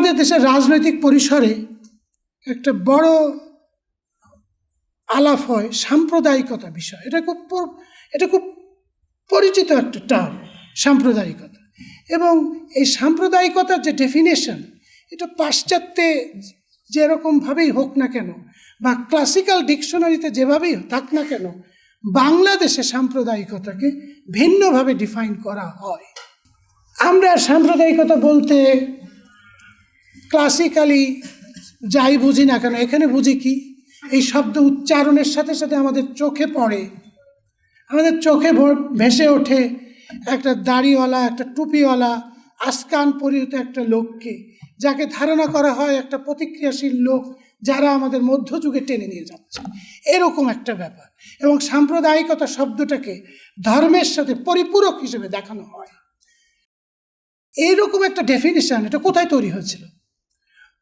আমাদের দেশের রাজনৈতিক পরিসরে একটা বড় আলাপ হয় সাম্প্রদায়িকতা বিষয়। এটা খুব এটা খুব পরিচিত একটা টার্ম সাম্প্রদায়িকতা। এবং এই সাম্প্রদায়িকতার যে ডেফিনেশন এটা পাশ্চাত্যে যেরকমভাবেই হোক না কেন বা ক্লাসিক্যাল ডিকশনারিতে যেভাবেই থাক না কেন, বাংলাদেশে সাম্প্রদায়িকতাকে ভিন্নভাবে ডিফাইন করা হয়। আমরা সাম্প্রদায়িকতা বলতে ক্লাসিক্যালি যাই বুঝি না কেন, এখানে বুঝি কি? এই শব্দ উচ্চারণের সাথে সাথে আমাদের চোখে পড়ে। আমাদের চোখে ভেসে ওঠে একটা দাড়িওয়ালা, একটা টুপিওয়ালা, আসকান পরিহিত একটা লোককে, যাকে ধারণা করা হয় একটা প্রতিক্রিয়াশীল লোক যারা আমাদের মধ্যযুগে টেনে নিয়ে যাচ্ছে। এরকম একটা ব্যাপার। এবং সাম্প্রদায়িকতা শব্দটাকে ধর্মের সাথে পরিপূরক হিসেবে দেখানো হয়। এইরকম একটা ডেফিনিশন এটা কোথায় তৈরি হয়েছিল?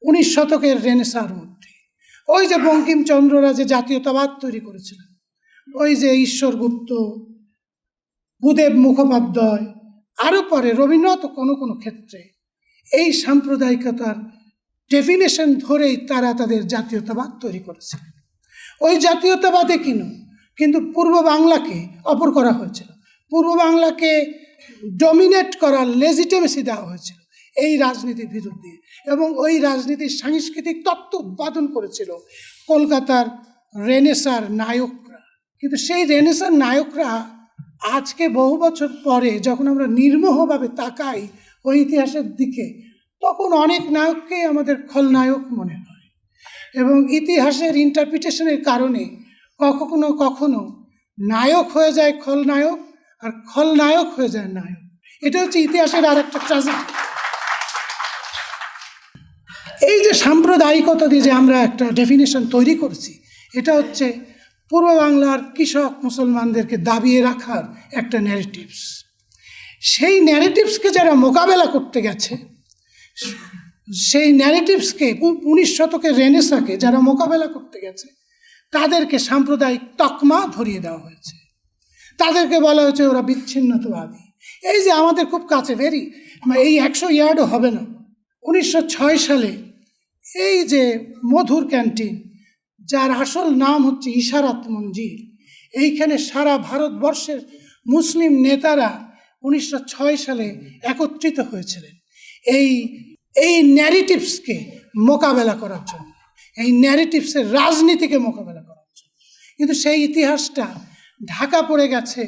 উনিশ শতকের রেনেসার মধ্যে। ওই যে বঙ্কিমচন্দ্ররা যে জাতীয়তাবাদ তৈরি করেছিলেন, ওই যে ঈশ্বরগুপ্ত, ভূদেব মুখোপাধ্যায়, আরও পরে রবীন্দ্রনাথ কোনো কোনো ক্ষেত্রে এই সাম্প্রদায়িকতার ডেফিনেশন ধরেই তারা তাদের জাতীয়তাবাদ তৈরি করেছিলেন। ওই জাতীয়তাবাদে কিনু? কিন্তু পূর্ব বাংলাকে অপর করা হয়েছিল। পূর্ব বাংলাকে ডমিনেট করার লেজিটেমেসি দেওয়া হয়েছিল। এই রাজনীতির বিরুদ্ধে এবং ওই রাজনীতির সাংস্কৃতিক তত্ত্ব উৎপাদন করেছিল কলকাতার রেনেসার নায়করা। কিন্তু সেই রেনেসার নায়করা আজকে বহু বছর পরে যখন আমরা নির্মোহভাবে তাকাই ওই ইতিহাসের দিকে, তখন অনেক নায়ককেই আমাদের খলনায়ক মনে হয়। এবং ইতিহাসের ইন্টারপ্রিটেশনের কারণে কখনো কখনো নায়ক হয়ে যায় খলনায়ক আর খলনায়ক হয়ে যায় নায়ক। এটা হচ্ছে ইতিহাসের আর একটা ট্রাজেডি এই যে সাম্প্রদায়িকতা দিয়ে যে আমরা একটা ডেফিনেশন তৈরি করছি, এটা হচ্ছে পূর্ব বাংলার কৃষক মুসলমানদেরকে দাবিয়ে রাখার একটা ন্যারেটিভস সেই ন্যারেটিভসকে যারা মোকাবেলা করতে গেছে, সেই ন্যারেটিভসকে উনিশ শতকের রেনেসাকে যারা মোকাবেলা করতে গেছে, তাদেরকে সাম্প্রদায়িক তকমা ধরিয়ে দেওয়া হয়েছে। তাদেরকে বলা হয়েছে ওরা বিচ্ছিন্নতাবাদী। এই যে আমাদের খুব কাছে ভেরি এই একশো ইয়ার্ডও হবে না। উনিশশো ছয় সালে এই যে মধুর ক্যান্টিন, যার আসল নাম হচ্ছে ইশারাত মঞ্জিল, এইখানে সারা ভারতবর্ষের মুসলিম নেতারা উনিশশো ছয় সালে একত্রিত হয়েছিলেন। এই এই ন্যারেটিভসকে মোকাবেলা করার জন্য, এই ন্যারেটিভসের রাজনীতিকে মোকাবেলা করার জন্য। কিন্তু সেই ইতিহাসটা ঢাকা পড়ে গেছে,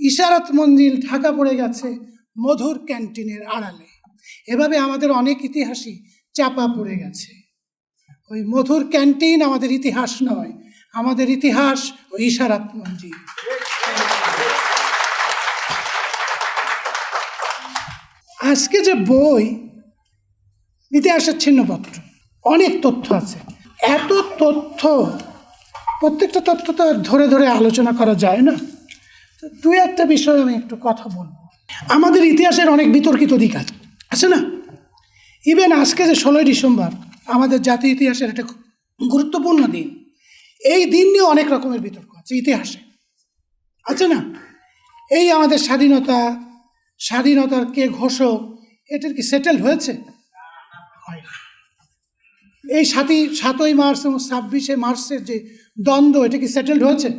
ইশারত মঞ্জিল ঢাকা পড়ে গেছে মধুর ক্যান্টিনের আড়ালে। এভাবে আমাদের অনেক ইতিহাসই চাপা পড়ে গেছে। ওই মধুর ক্যান্টিন আমাদের ইতিহাস নয়, আমাদের ইতিহাস ওই ইশারাত মঞ্জিল। আজকে যে বই, ইতিহাসের ছিন্নপত্র, অনেক তথ্য আছে। এত তথ্য, প্রত্যেকটা তথ্য তো ধরে ধরে আলোচনা করা যায় না। তো দু একটা বিষয়ে আমি একটু কথা বলব। আমাদের ইতিহাসের অনেক বিতর্কিত দিক আছে। আছে না? ইভেন আজকে যে ষোলোই ডিসেম্বর, আমাদের জাতীয় ইতিহাসের একটা গুরুত্বপূর্ণ দিন। এই দিন নিয়ে অনেক রকমের বিতর্ক আছে, ইতিহাসে। আছে না? এই আমাদের স্বাধীনতা, স্বাধীনতার কে ঘোষক, এটার কি সেটেল হয়েছে? হয় এই সাতই সাতই মার্চ এবং ছাব্বিশে মার্চের যে দ্বন্দ্ব, এটা কি সেটেলড হয়েছে?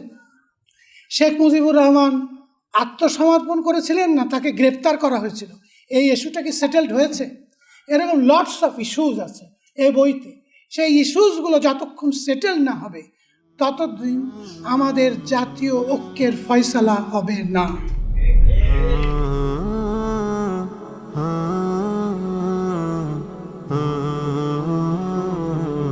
শেখ মুজিবুর রহমান আত্মসমর্পণ করেছিলেন না তাকে গ্রেপ্তার করা হয়েছিল? এই ইস্যুটা কি সেটেলড হয়েছে? এরকম লটস অফ ইস্যুজ আছে এই বইতে। সেই ইস্যুসগুলো যতক্ষণ সেটেল না হবে, ততদিন আমাদের জাতীয় ঐক্যের ফয়সালা হবে না।